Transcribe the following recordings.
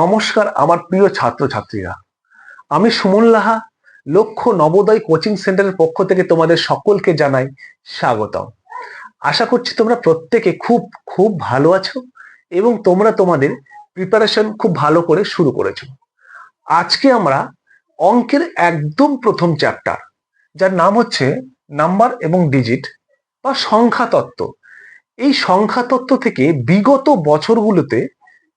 নমস্কার আমার প্রিয় ছাত্রছাত্রীরা। আমি সুমন লাহা লক্ষ্য নবোদয় কোচিং সেন্টারের পক্ষ থেকে তোমাদের সকলকে জানাই স্বাগতম। আশা করছি তোমরা প্রত্যেকে খুব খুব ভালো আছো এবং তোমরা তোমাদের প্রিপারেশন খুব ভালো করে শুরু করেছ। আজকে আমরা অঙ্কের একদম প্রথম চ্যাপ্টার যার নাম হচ্ছে নাম্বার এবং ডিজিট বা সংখ্যা তত্ত্ব এই সংখ্যা তত্ত্ব থেকে বিগত বছরগুলোতে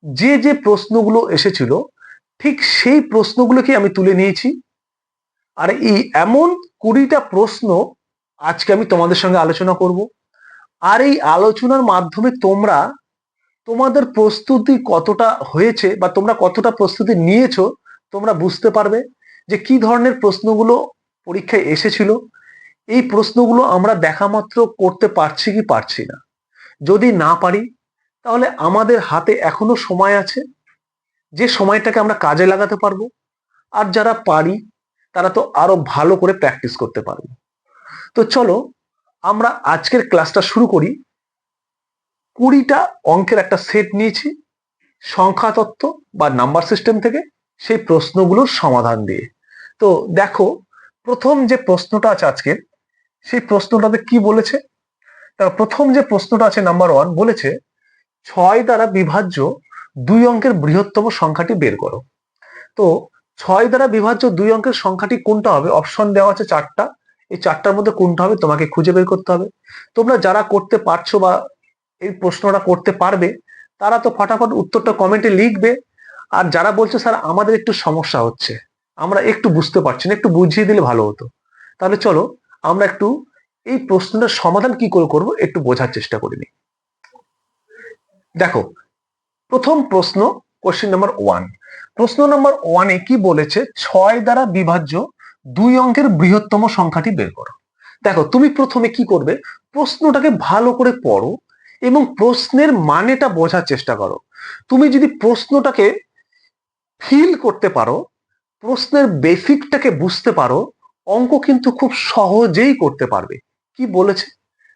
যে যে প্রশ্নগুলো এসেছিল, ঠিক সেই প্রশ্নগুলোকে আমি তুলে নিয়েছি। আর এই এমন কুড়িটা প্রশ্ন আজকে আমি তোমাদের সঙ্গে আলোচনা করব। আর এই আলোচনার মাধ্যমে তোমরা তোমাদের প্রস্তুতি কতটা হয়েছে বা তোমরা কতটা প্রস্তুতি নিয়েছো, তোমরা বুঝতে পারবে যে কি ধরনের প্রশ্নগুলো পরীক্ষায় এসেছিল। এই প্রশ্নগুলো আমরা দেখা মাত্র করতে পারছি কি পারছি না। যদি না পারি তাহলে আমাদের হাতে এখনও সময় আছে? যে সময়টাকে আমরা কাজে লাগাতে পারব? আর যারা পারি, তারা তো আরও ভালো করে প্র্যাকটিস করতে পারব। তো চলো, আমরা আজকের ক্লাসটা শুরু করি। কুড়িটা অঙ্কের একটা সেট নিয়েছি, সংখ্যা তত্ত্ব বা নাম্বার সিস্টেম থেকে সেই প্রশ্নগুলোর সমাধান দিয়ে। তো দেখো, প্রথম যে প্রশ্নটা আছে আজকের সেই প্রশ্নটাতে কি বলেছে? তা প্রথম যে প্রশ্নটা আছে নাম্বার ওয়ান বলেছে ছয় দ্বারা বিভাজ্য দুই অঙ্কের বৃহত্তম সংখ্যাটি বের করো। তো ছয় দ্বারা বিভাজ্য দুই অঙ্কের সংখ্যাটি কোনটা হবে? অপশন দেওয়া আছে চারটা। এই চারটার মধ্যে কোনটা হবে? তোমাকে খুঁজে বের করতে হবে। তোমরা যারা করতে পারছ বা এই প্রশ্নটা করতে পারবে, তারা তো ফটাফট উত্তরটা কমেন্টে লিখবে। আর যারা বলছে, স্যার, আমাদের একটু সমস্যা হচ্ছে। আমরা একটু বুঝতে পারছি না, একটু বুঝিয়ে দিলে ভালো হতো। তাহলে চলো, আমরা একটু এই প্রশ্নটার সমাধান কি করে করব, একটু বোঝার চেষ্টা করি নি দেখো, প্রথম প্রশ্ন কোশ্চেন নাম্বার ওয়ান প্রশ্ন নাম্বার ওয়ানে কি বলেছে? ছয় দ্বারা বিভাজ্য দুই অঙ্কের বৃহত্তম সংখ্যাটি বের করো। দেখো, তুমি প্রথমে কি করবে? প্রশ্নটাকে ভালো করে পড়ো এবং প্রশ্নের মানেটা বোঝার চেষ্টা করো। তুমি যদি প্রশ্নটাকে ফিল করতে পারো, প্রশ্নের বেসিকটাকে বুঝতে পারো, অঙ্ক কিন্তু খুব সহজেই করতে পারবে। কি বলেছে?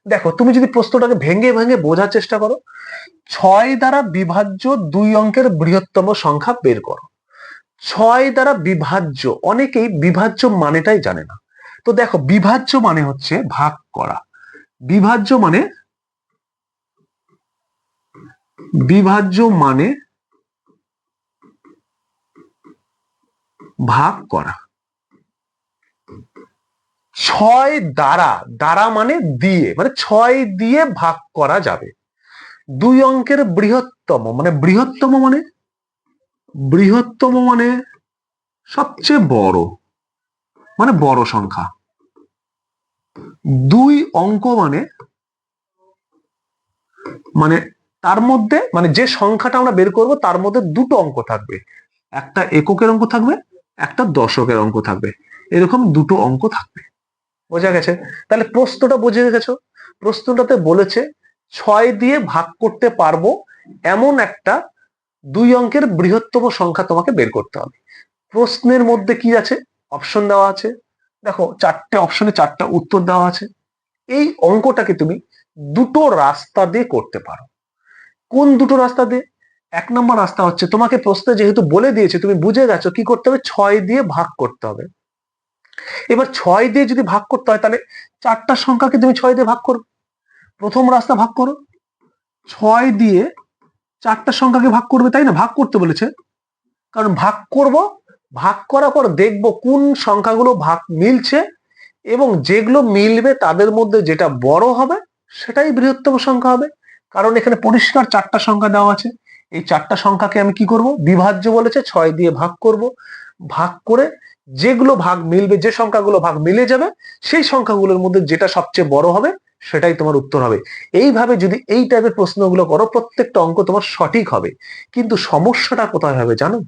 দেখো, তুমি যদি প্রশ্নটাকে ভেঙে ভেঙে বোঝার চেষ্টা করো, ছয় দ্বারা বিভাজ্য দুই অঙ্কের বৃহত্তম সংখ্যা বের করো। ছয় দ্বারা বিভাজ্য, অনেকেই বিভাজ্য মানেটাই জানে না। তো দেখো, বিভাজ্য মানে হচ্ছে ভাগ করা। বিভাজ্য মানে বিভাজ্য মানে ভাগ করা। ছয় দ্বারা দ্বারা মানে দিয়ে মানে ছয় দিয়ে ভাগ করা যাবে। দুই অঙ্কের বৃহত্তম মানে বৃহত্তম মানে? বৃহত্তম মানে সবচেয়ে বড় মানে বড় সংখ্যা। দুই অঙ্ক মানে মানে তার মধ্যে মানে যে সংখ্যাটা আমরা বের করব, তার মধ্যে দুটো অঙ্ক থাকবে। একটা এককের অঙ্ক থাকবে, একটা দশকের অঙ্ক থাকবে। এরকম দুটো অঙ্ক থাকবে। বোঝা গেছে? তাহলে প্রশ্নটা বুঝে গেছো? প্রশ্নটাতে বলেছে, ছয় দিয়ে ভাগ করতে পারব এমন একটা দুই অঙ্কের বৃহত্তম সংখ্যা তোমাকে বের করতে হবে। প্রশ্নের মধ্যে কি আছে? অপশন দেওয়া আছে। দেখো, চারটে অপশনে চারটা উত্তর দেওয়া আছে। এই অঙ্কটাকে তুমি দুটো রাস্তা দিয়ে করতে পারো। কোন দুটো রাস্তা দিয়ে? এক নম্বর রাস্তা হচ্ছে, তোমাকে প্রশ্নে যেহেতু বলে দিয়েছে, তুমি বুঝে গেছো, কি করতে হবে? ছয় দিয়ে ভাগ করতে হবে। এবার ছয় দিয়ে যদি ভাগ করতে হয়, তাহলে চারটা সংখ্যাকে তুমি ছয় দিয়ে ভাগ করো। প্রথম রাস্তা ভাগ করো। ছয় দিয়ে চারটা সংখ্যাকে ভাগ করবে, তাই না? ভাগ করতে বলেছে। কারণ ভাগ করব, ভাগ করার পর দেখব কোন সংখ্যাগুলো ভাগ মিলছে এবং যেগুলো মিলবে তাদের মধ্যে যেটা বড় হবে, সেটাই বৃহত্তম সংখ্যা হবে। কারণ এখানে পরিষ্কার চারটা সংখ্যা দেওয়া আছে। এই চারটা সংখ্যাকে আমি কি করব? বিভাজ্য বলেছে, ছয় দিয়ে ভাগ করব। ভাগ করে যেগুলো ভাগ মিলবে, যে সংখ্যাগুলো ভাগ মিলে যাবে, সেই সংখ্যাগুলোর মধ্যে যেটা সবচেয়ে বড় হবে, সেটাই তোমার উত্তর হবে। এইভাবে যদি এই টাইপের প্রশ্নগুলো করো, প্রত্যেকটা অঙ্ক তোমার সঠিক হবে। কিন্তু সমস্যাটা কোথায় হবে জানো?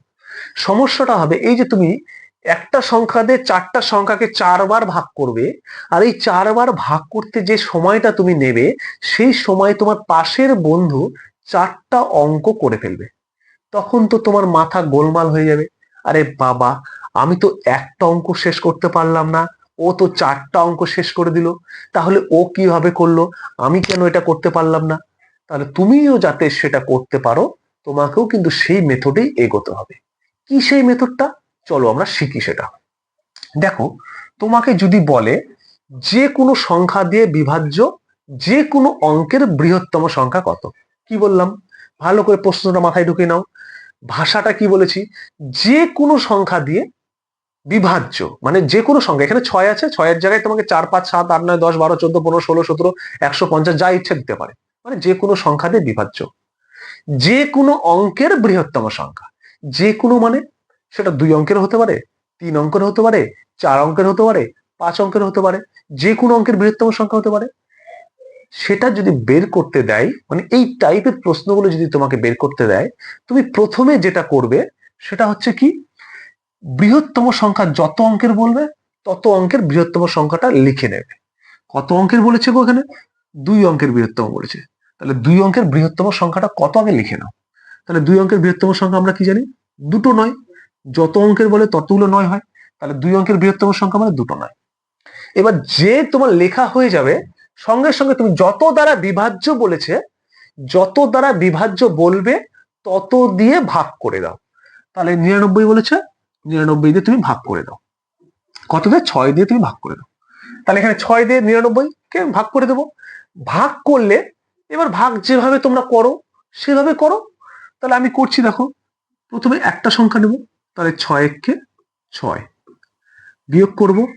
সমস্যাটা হবে এই যে তুমি একটা সংখ্যা দিয়ে চারটা সংখ্যাকে চারবার ভাগ করবে, আর এই চারবার ভাগ করতে যে সময়টা তুমি নেবে, সেই সময় তোমার পাশের বন্ধু চারটা অঙ্ক করে ফেলবে। তখন তো তোমার মাথা গোলমাল হয়ে যাবে। আরে বাবা আমি তো একটা অঙ্ক শেষ করতে পারলাম না। ও তো চারটা অঙ্ক শেষ করে দিল। তাহলে ও কীভাবে করল? আমি কেন এটা করতে পারলাম না? তাহলে তুমিও যাতে সেটা করতে পারো, তোমাকেও কিন্তু সেই মেথডেই এগোতে হবে। কি সেই মেথডটা? চলো আমরা শিখি সেটা। দেখো, তোমাকে যদি বলে যে কোনো সংখ্যা দিয়ে বিভাজ্য যে কোনো অঙ্কের বৃহত্তম সংখ্যা কত? কি বললাম? ভালো করে প্রশ্নটা মাথায় ঢুকে নাও। ভাষাটা কি বলেছি? যে কোনো সংখ্যা দিয়ে বিভাজ্য। মানে যে কোনো সংখ্যা। এখানে ছয় আছে, ছয়ের জায়গায় তোমাকে চার, পাঁচ, সাত, আট, নয়, দশ, বারো, চোদ্দ, পনেরো, ষোলো, সতেরো, একশো, পঞ্চাশ, যা ইচ্ছে দিতে পারে। মানে যে কোনো সংখ্যা দিয়ে বিভাজ্য। যে কোনো অঙ্কের বৃহত্তম সংখ্যা। যে কোনো মানে সেটা দুই অঙ্কের হতে পারে, তিন অঙ্কের হতে পারে, চার অঙ্কের হতে পারে, পাঁচ অঙ্কের হতে পারে যে কোনো অঙ্কের বৃহত্তম সংখ্যা হতে পারে। সেটা যদি বের করতে দেয় মানে এই টাইপের প্রশ্নগুলো যদি তোমাকে বের করতে দেয়, তুমি প্রথমে যেটা করবে, সেটা হচ্ছে কি? বৃহত্তম সংখ্যা যত অঙ্কের বলবে, তত অঙ্কের বৃহত্তম সংখ্যাটা লিখে নেবে। কত অঙ্কের বলেছে গো এখানে? দুই অঙ্কের বৃহত্তম বলেছে। তাহলে দুই অঙ্কের বৃহত্তম সংখ্যাটা কত আগে লিখে নাও। তাহলে দুই অঙ্কের বৃহত্তম সংখ্যা আমরা কি জানি? দুটো নয়। যত অঙ্কের বলে ততগুলো নয় হয়। তাহলে দুই অঙ্কের বৃহত্তম সংখ্যা মানে দুটো নয়। এবার যে তোমার লেখা হয়ে যাবে, সঙ্গে সঙ্গে তুমি যত দ্বারা বিভাজ্য বলেছে, যত দ্বারা বিভাজ্য বলবে, তত দিয়ে ভাগ করে দাও। তাহলে নিরানব্বই বলেছে নিরানব্বই দিয়ে তুমি ভাগ করে দাও। কত দিয়ে? ছয় দিয়ে তুমি ভাগ করে দাও। তাহলে এখানে ছয় দিয়ে নিরানব্বই কে ভাগ করে দেবো? ভাগ করলে এবার ভাগ যেভাবে তোমরা করো, সেভাবে করো। তাহলে আমি করছি দেখো, প্রথমে একটা সংখ্যা নেব, তাহলে ছয় এককে ছয়। বিয়োগ করব,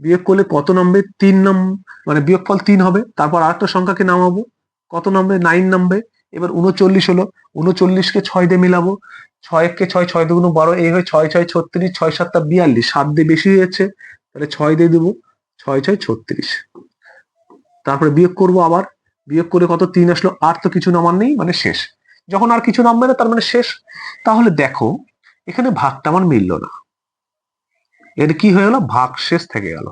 বিয়োগ করলে কত নামবে? তিন নাম মানে বিয়োগফল তিন হবে। তারপর আরেকটা সংখ্যাকে নামাবো, কত নামবে? নাইন নামবে। এবার উনচল্লিশ হলো, উনচল্লিশকে ছয় দিয়ে মিলাবো। ছয় এককে ছয় ছয় দুগুণ বারো এই হয়ে ছয় ছয় ছত্রিশ, ছয় সাতটা বিয়াল্লিশ। সাত দিয়ে বেশি হয়ে যাচ্ছে তাহলে ছয় দিয়ে দেবো ছয় ছয় ছত্রিশ। তারপরে বিয়োগ করব আবার। বিয়োগ করে কত? তিন আসলো আর তো কিছু নামার নেই মানে শেষ। যখন আর কিছু নামবে না, তার মানে শেষ। তাহলে দেখো, এখানে ভাগটা আমার মিলল না। এর কি হয়ে গেল? ভাগ শেষ থেকে গেল।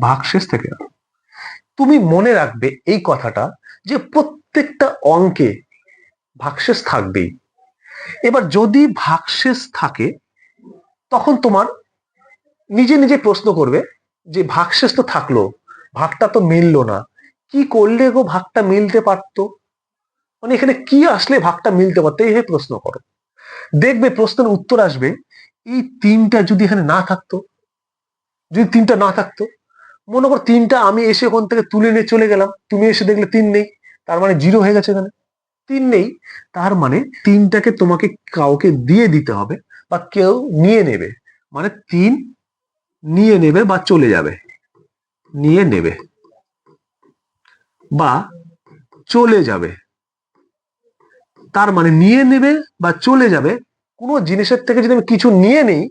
ভাগ শেষ থেকে গেল। তুমি মনে রাখবে এই কথাটা, যে প্রত্যেকটা অঙ্কে ভাগশেষ থাকবেই। এবার যদি ভাগশেষ থাকে, তখন তোমার নিজে নিজে প্রশ্ন করবে যে ভাগশেষ তো থাকল, ভাগটা তো মিললো না। কি করলে গো ভাগটা মিলতে পারতো? মানে এখানে কি আসলে ভাগটা মিলতে পারতো, এই প্রশ্ন করো। দেখবে প্রশ্নের উত্তর আসবে, এই তিনটা যদি এখানে না থাকতো, যদি তিনটা না থাকতো, মনে কর তিনটা আমি এসে ওখান থেকে তুলে নিয়ে চলে গেলাম, তুমি এসে দেখলে তিন নেই, তার মানে জিরো হয়ে গেছে এখানে। তিন নেই, তার মানে তিনটাকে তোমাকে কাউকে দিয়ে দিতে হবে বা কেউ নিয়ে নেবে। মানে তিন নিয়ে নেবে বা চলে যাবে। নিয়ে নেবে বা চলে যাবে। তার মানে নিয়ে নেবে বা চলে যাবে, কোনো জিনিসের থেকে যদি আমি কিছু নিয়ে নেই,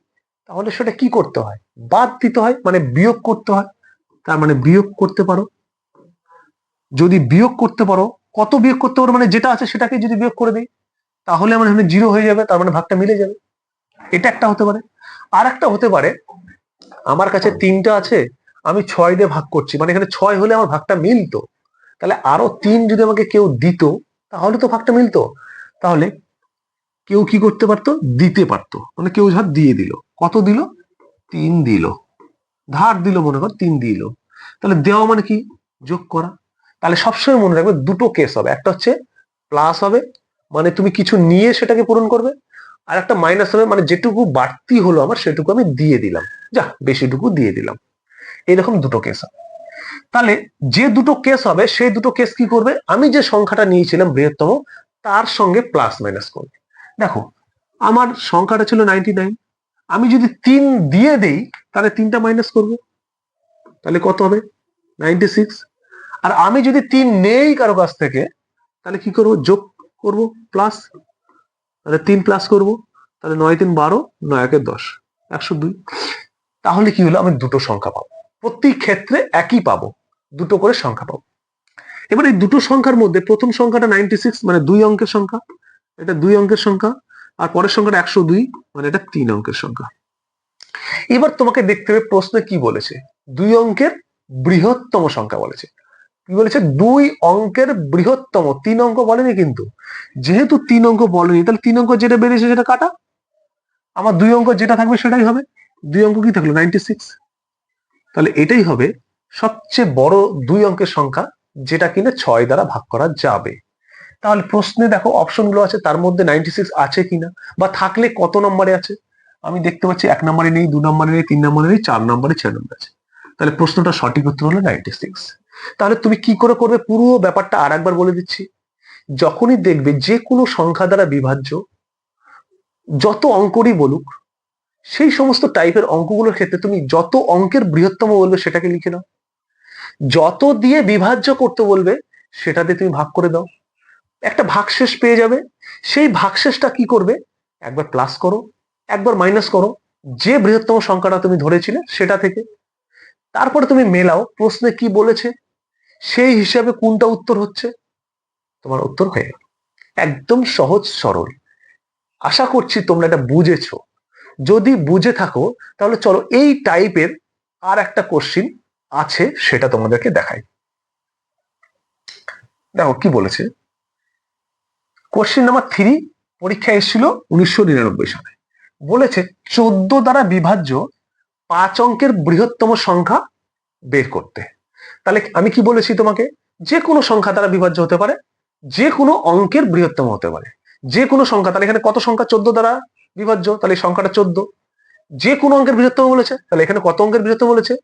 তাহলে সেটা কি করতে হয়? বাদ দিতে হয় মানে বিয়োগ করতে হয়। তার মানে বিয়োগ করতে পারো। যদি বিয়োগ করতে পারো কত বিয়োগ করতে পারো মানে যেটা আছে সেটাকে যদি বিয়োগ করে দিই, তাহলে আমার এখানে জিরো হয়ে যাবে, তার মানে ভাগটা মিলে যাবে। এটা একটা হতে পারে। আর একটা হতে পারে, আমার কাছে তিনটা আছে, আমি ছয় দিয়ে ভাগ করছি। মানে এখানে ছয় হলে আমার ভাগটা মিলতো। তাহলে আরও তিন যদি আমাকে কেউ দিত, তাহলে তো ভাগটা মিলতো। তাহলে কেউ কি করতে পারতো? দিতে পারতো। মানে কেউ ধার দিয়ে দিল। কত দিল? তিন দিল। ধার দিল মনে কর, তিন দিল। তাহলে দেওয়া মানে কি? যোগ করা। তাহলে সবসময় মনে রাখবে দুটো কেস হবে। একটা হচ্ছে প্লাস হবে মানে তুমি কিছু নিয়ে সেটাকে পূরণ করবে, আর একটা মাইনাস হবে মানে যেটুকু বাড়তি হলো আমার সেটুকু আমি দিয়ে দিলাম। যা, বেশিটুকু দিয়ে দিলাম। এরকম দুটো কেস হবে। তাহলে যে দুটো কেস হবে, সেই দুটো কেস কি করবে? আমি যে সংখ্যাটা নিয়েছিলাম বৃহত্তম, তার সঙ্গে প্লাস মাইনাস করবে। দেখো, আমার সংখ্যাটা ছিল নাইনটি নাইন আমি যদি তিন দিয়ে দেই, তাহলে তিনটা মাইনাস করব। তাহলে কত হবে? নাইনটি সিক্স আর আমি যদি তিন নেই কারও কাছ থেকে, তাহলে কি করব? যোগ করব প্লাস তাহলে তিন প্লাস করব। তাহলে নয় তিন বারো, নয় একের দশ, একশো দুই। তাহলে কি হলো? আমি দুটো সংখ্যা পাবো। প্রতি ক্ষেত্রে একই পাবো। দুটো করে সংখ্যা পাবো। এবার এই দুটো সংখ্যার মধ্যে প্রথম সংখ্যাটা নাইনটি সিক্স মানে দুই অঙ্কের সংখ্যা। এটা দুই অঙ্কের সংখ্যা। আর পরের সংখ্যাটা একশো দুই মানে এটা তিন অঙ্কের সংখ্যা। এবার তোমাকে দেখতে হবে প্রশ্নে কি বলেছে। দুই অঙ্কের বৃহত্তম সংখ্যা বলেছে। কি বলেছে? দুই অঙ্কের বৃহত্তম, তিন অঙ্ক বলেনি কিন্তু। যেহেতু তিন অঙ্ক বলেনি, তাহলে তিন অঙ্ক যেটা বেরিয়েছে সেটা কাটা। আমার দুই অঙ্ক যেটা থাকবে সেটাই হবে। দুই অঙ্ক কি থাকল? নাইনটি সিক্স তাহলে এটাই হবে সবচেয়ে বড় দুই অঙ্কের সংখ্যা, যেটা কিনা ছয় দ্বারা ভাগ করা যাবে। তাহলে প্রশ্নে দেখো, অপশনগুলো আছে, তার মধ্যে নাইনটি সিক্স আছে কিনা, বা থাকলে কত নম্বরে আছে? আমি দেখতে পাচ্ছি এক নম্বরে নেই, দু নম্বরে নেই, তিন নম্বরে নেই, চার নম্বরে ছয় নম্বরে আছে। তাহলে প্রশ্নটা সঠিক উত্তর হলো নাইনটি সিক্স তাহলে তুমি কি করে করবে? পুরো ব্যাপারটা আর একবার বলে দিচ্ছি। যখনই দেখবে যে কোনো সংখ্যা দ্বারা বিভাজ্য, যত অঙ্করই বলুক, সেই সমস্ত টাইপের অঙ্কগুলোর ক্ষেত্রে তুমি যত অঙ্কের বৃহত্তম বলবে সেটাকে লিখে নাও। যত দিয়ে বিভাজ্য করতে বলবে, সেটা দিয়ে তুমি ভাগ করে দাও। একটা ভাগশেষ পেয়ে যাবে। সেই ভাগশেষটা কি করবে? একবার প্লাস করো, একবার মাইনাস করো। যে বৃহত্তম সংখ্যাটা তুমি ধরেছিলে সেটা থেকে। তারপরে তুমি মেলাও, প্রশ্নে কি বলেছে সেই হিসাবে কোনটা উত্তর হচ্ছে? তোমার উত্তর হয়ে গেল। একদম সহজ সরল। আশা করছি তোমরা এটা বুঝেছ। যদি বুঝে থাকো, তাহলে চলো এই টাইপের আর একটা কোশ্চিন আছে সেটা তোমাদেরকে দেখাই। দেখো কি বলেছে? কোশ্চিন নাম্বার থ্রি পরীক্ষা এসেছিল উনিশশো নিরানব্বই সালে। বলেছে, চোদ্দ দ্বারা বিভাজ্য পাঁচ অঙ্কের বৃহত্তম সংখ্যা বের করতে। তাহলে আমি কি বলেছি তোমাকে? যে কোনো সংখ্যা দ্বারা বিভাজ্য হতে পারে, যে কোনো অঙ্কের বৃহত্তম হতে পারে। যে কোনো সংখ্যা, তাহলে এখানে কত সংখ্যা? চোদ্দ দ্বারা বিভাজ্য, তাহলে এই সংখ্যাটা চোদ্দ। যে কোনো অঙ্কের বৃহত্তম বলেছে, তাহলে এখানে কত অঙ্কের বৃহত্তম বলেছে?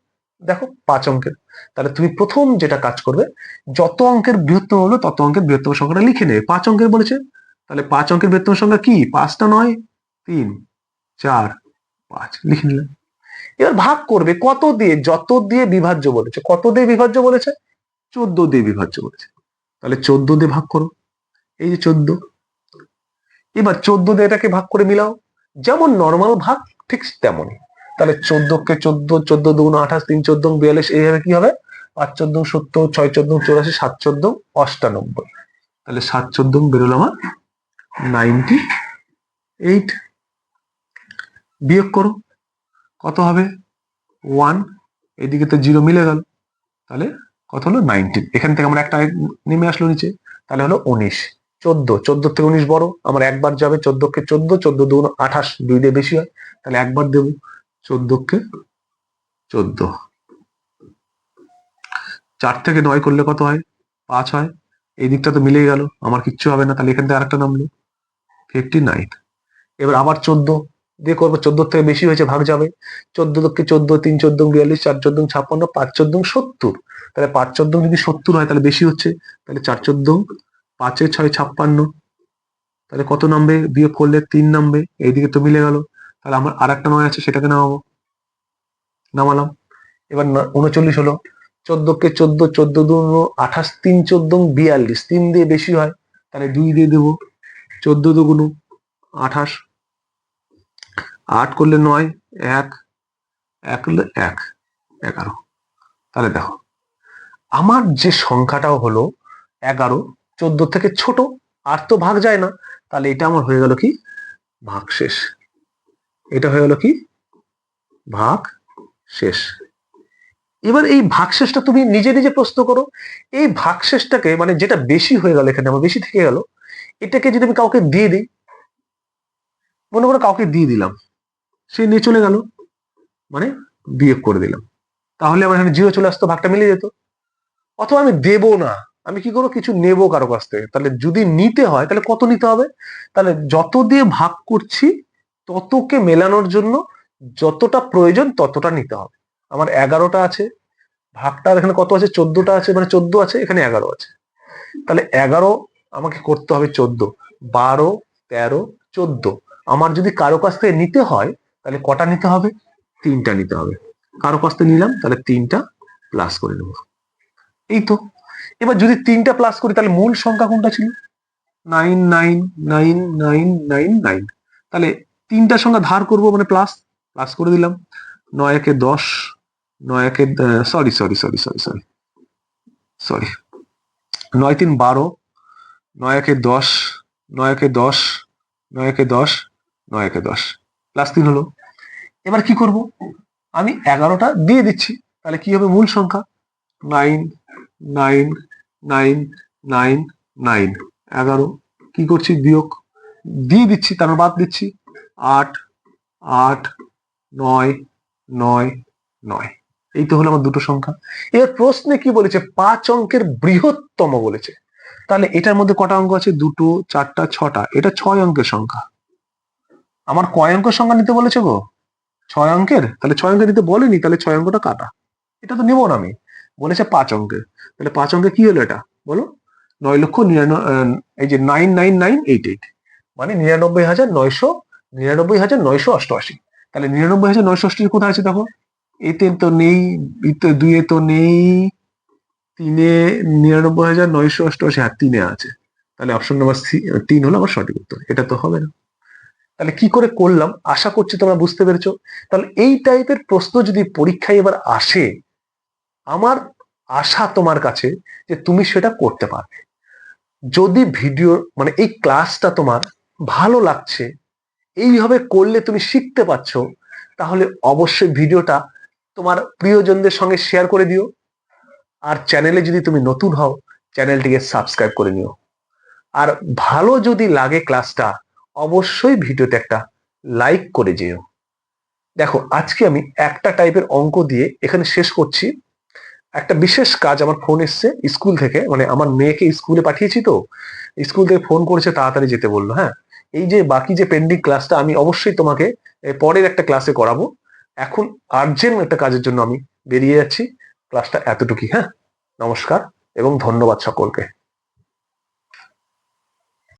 দেখো, পাঁচ অঙ্কের। তাহলে তুমি প্রথম যেটা কাজ করবে, যত অঙ্কের বৃহত্তম হলো, তত অঙ্কের বৃহত্তম সংখ্যাটা লিখে নেবে। পাঁচ অঙ্কের বলেছে, তাহলে পাঁচ অঙ্কের বৃহত্তম সংখ্যা কি? পাঁচটা নয়, তিন, চার, পাঁচ। লিখে নিলাম। এবার ভাগ করবে কত দিয়ে? যত দিয়ে বিভাজ্য বলেছে। কত দিয়ে বিভাজ্য বলেছে? চোদ্দ দিয়ে বিভাজ্য বলেছে। তাহলে চোদ্দ দিয়ে ভাগ করো। এই যে চোদ্দ। এবার চোদ্দ দিয়ে এটাকে ভাগ করে মিলাও। যেমন নর্মাল ভাগ, ঠিক তেমনই। তাহলে চোদ্দকে চোদ্দ চোদ্দ দুগুণ আঠাশ, তিন চোদ্দ বিয়াল্লিশ, এইভাবে কি হবে? পাঁচ চোদ্দ সত্তর, ছয় চোদ্দ চৌরাশি, সাত চোদ্দ অষ্টানব্বই। তাহলে সাত চোদ্দ বেরোলো আমার নাইনটি এইট বিয়োগ করো। কত হবে? ওয়ান এদিকে তো জিরো মিলে গেল। তাহলে কত হলো? নাইনটিন এখান থেকে আমরা একটা নেমে আসলো নিচে। তাহলে হলো উনিশ। চোদ্দ। চোদ্দ থেকে উনিশ বড়। আমার একবার যাবে চোদ্দকে চোদ্দ চোদ্দ দু আঠাশ দুই দিয়ে বেশি হয়। তাহলে একবার দেবো চোদ্দকে চোদ্দ। চার থেকে নয় করলে কত হয়? পাঁচ হয়। এই দিকটা তো মিলেই গেল। আমার কিচ্ছু হবে না। তাহলে এখান থেকে আরেকটা নামলো। ফিফটি নাইন এবার আবার চোদ্দ। দিয়ে করব, চোদ্দ থেকে বেশি হয়েছে, ভাগ যাবে। চোদ্দ দক্ষে চোদ্দ, তিন চোদ্দ, বিয়াল্লিশ, চার চোদ্দ, ছাপ্পান্ন, পাঁচ চোদ্দ, সত্তর। তাহলে পাঁচ চোদ্দ যদি সত্তর হয়, তাহলে বেশি হচ্ছে। তাহলে চার চোদ্দ, পাঁচে ছয়, ছাপ্পান্ন। তাহলে কত নামবে? বিয়োগ করলে তিন নামবে। এইদিকে তো মিলে গেল। তাহলে আমার আর একটা নয় আছে, সেটাকে নামাবো। নামালাম। এবার উনচল্লিশ হলো। চোদ্দকে চোদ্দ চোদ্দ দু আঠাশ, তিন চোদ্দ বিয়াল্লিশ। তিন দিয়ে বেশি হয়, তাহলে দুই দিয়ে দেবো। চোদ্দ দুগুণ আঠাশ আট করলে নয়, এক এক করলে এক, এগারো। তাহলে দেখো, আমার যে সংখ্যাটাও হলো এগারো, চোদ্দ থেকে ছোট আর তো ভাগ যায় না। তাহলে এটা আমার হয়ে গেল কি? ভাগ শেষ এটা হয়ে গেল কি? ভাগ শেষ এবার এই ভাগশেষটা তুমি নিজে নিজে প্রশ্ন করো। এই ভাগশেষটাকে মানে যেটা বেশি হয়ে গেল এখানে, আমার বেশি থেকে গেল, এটাকে যদি আমি কাউকে দিয়ে দিই, মনে করো কাউকে দিয়ে দিলাম সে নিয়ে চলে গেল। মানে বিয়োগ করে দিলাম। তাহলে আমার এখানে জিরো চলে আসতো, ভাগটা মিলে যেত। অথবা আমি দেব না। আমি কি করব? কিছু নেব কারও কাছ থেকে। তাহলে যদি নিতে হয়, তাহলে কত নিতে হবে? তাহলে যত দিয়ে ভাগ করছি, ততকে মেলানোর জন্য যতটা প্রয়োজন ততটা নিতে হবে। আমার এগারোটা আছে। ভাগটা এখানে কত আছে? চোদ্দটা আছে। মানে চোদ্দ আছে, এখানে এগারো আছে। তাহলে এগারো আমাকে করতে হবে চোদ্দ। বারো, তেরো, চোদ্দ। আমার যদি কারও কাছ থেকে নিতে হয় তাহলে কটা নিতে হবে? তিনটা নিতে হবে। কারও কাছ থেকে নিলাম, তাহলে তিনটা প্লাস করে নেব। এই তো। এবার যদি তিনটা প্লাস করি, তাহলে মূল সংখ্যা কোনটা ছিল? Nine nine nine nine nine nine তাহলে তিনটার সংখ্যা ধার করব মানে প্লাস প্লাস করে দিলাম। নয় একে দশ, নয় একে sorry sorry sorry sorry sorry sorry নয় তিন বারো, নয় একে দশ, নয় একে দশ, নয় একে দশ, নয় একে দশ। প্লাস তিন হলো। এবার কি করব? আমি এগারোটা দিয়ে দিচ্ছি। তাহলে কি হবে? মূল সংখ্যা nine nine nine nine nine এগারো কি করছি? বিয়োগ দিয়ে দিচ্ছি তারপর বাদ দিচ্ছি। আট আট, নয় নয় নয়। এই তো হলো আমার দুটো সংখ্যা। এর প্রশ্নে কি বলেছে? পাঁচ অঙ্কের বৃহত্তম বলেছে। তাহলে এটার মধ্যে কটা অঙ্ক আছে? দুটো, চারটা, ছটা। এটা ছয় অঙ্কের সংখ্যা। আমার কয় অঙ্কের সংখ্যা নিতে বলেছে গো? ছয় অঙ্কের? তাহলে ছয় অঙ্কের নিতে বলেনি, তাহলে ছয় অঙ্কটা কাটা। এটা তো নেব না আমি। বলেছে পাঁচ অঙ্কের। তাহলে পাঁচ অঙ্কে কি হলো এটা? বলো। নয় লক্ষ নিরানব্বই এই যে nine nine nine eight eight. মানে নিরানব্বই হাজার নয়শো, নিরানব্বই হাজার নয়শো অষ্টআশি। তাহলে নিরানব্বই হাজার নয়শো অষ্টআশি কোথায় আছে দেখো? এতে তো নেই দুইয়ে তো নেই, তিনে নিরানব্বই হাজার নয়শো অষ্টআশি হ্যাঁ তিনে আছে। তাহলে অপশন নাম্বার সি, তিন হলো আমার সঠিক উত্তর। এটা তো হবে না। তাহলে কি করে করলাম? আশা করছি তোমরা বুঝতে পেরেছ। তাহলে এই টাইপের প্রশ্ন যদি পরীক্ষায় এবার আসে, আমার আশা তোমার কাছে যে তুমি সেটা করতে পারবে। যদি ভিডিও মানে এই ক্লাসটা তোমার ভালো লাগছে, এইভাবে করলে তুমি শিখতে পাচ্ছ তাহলে অবশ্যই ভিডিওটা তোমার প্রিয়জনদের সঙ্গে শেয়ার করে দিও। আর চ্যানেলে যদি তুমি নতুন হও চ্যানেলটিকে সাবস্ক্রাইব করে নিও। আর ভালো যদি লাগে ক্লাসটা অবশ্যই ভিডিওতে একটা লাইক করে যেও। দেখো, আজকে আমি একটা টাইপের অঙ্ক দিয়ে এখানে শেষ করছি। একটা বিশেষ কাজ আমার ফোন এসছে স্কুল থেকে মানে আমার মেয়েকে স্কুলে পাঠিয়েছি তো, স্কুল থেকে ফোন করেছে, তাড়াতাড়ি যেতে বলল হ্যাঁ? এই যে বাকি যে পেন্ডিং ক্লাসটা আমি অবশ্যই তোমাকে পরের একটা ক্লাসে করাবো। এখন আর্জেন্ট একটা কাজের জন্য আমি বেরিয়ে যাচ্ছি। ক্লাসটা এতটুকুই হ্যাঁ? নমস্কার এবং ধন্যবাদ সকলকে।